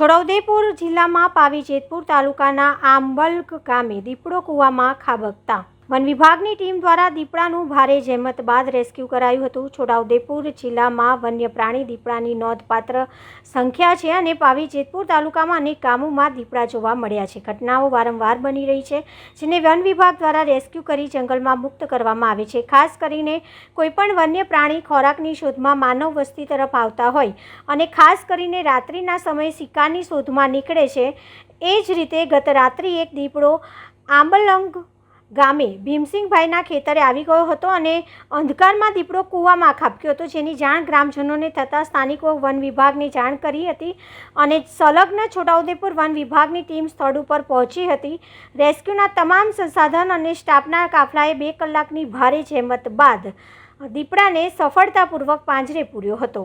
છોટાઉદેપુર જિલ્લામાં પાવી જેતપુર તાલુકાના આંબલગ ગામે દીપડો કૂવામાં ખાબકતા વન વિભાગની ટીમ દ્વારા દીપડાનું ભારે જહેમત બાદ રેસ્ક્યુ કરાયું હતું. છોટાઉદેપુર જિલ્લામાં વન્ય પ્રાણી દીપડાની નોંધપાત્ર સંખ્યા છે અને પાવી જેતપુર તાલુકામાં અનેક ગામોમાં દીપડા જોવા મળ્યા છે. ઘટનાઓ વારંવાર બની રહી છે, જેને વન વિભાગ દ્વારા રેસ્ક્યુ કરી જંગલમાં મુક્ત કરવામાં આવે છે. ખાસ કરીને કોઈપણ વન્ય પ્રાણી ખોરાકની શોધમાં માનવ વસ્તી તરફ આવતા હોય અને ખાસ કરીને રાત્રિના સમયે શિકારની શોધમાં નીકળે છે, એ જ રીતે ગત રાત્રિ એક દીપડો આંબલંગ ગામે ભીમસિંહભાઈના ખેતરે આવી ગયો હતો અને અંધકારમાં દીપડો કૂવામાં ખાબક્યો હતો, જેની જાણ ગ્રામજનોને થતાં સ્થાનિકો વન વિભાગને જાણ કરી હતી અને સંલગ્ન છોટાઉદેપુર વન વિભાગની ટીમ સ્થળ ઉપર પહોંચી હતી. રેસ્ક્યુના તમામ સંસાધન અને સ્ટાફના કાફલાએ બે કલાકની ભારે જહેમત બાદ દીપડાને સફળતાપૂર્વક પાંજરે પૂર્યો હતો.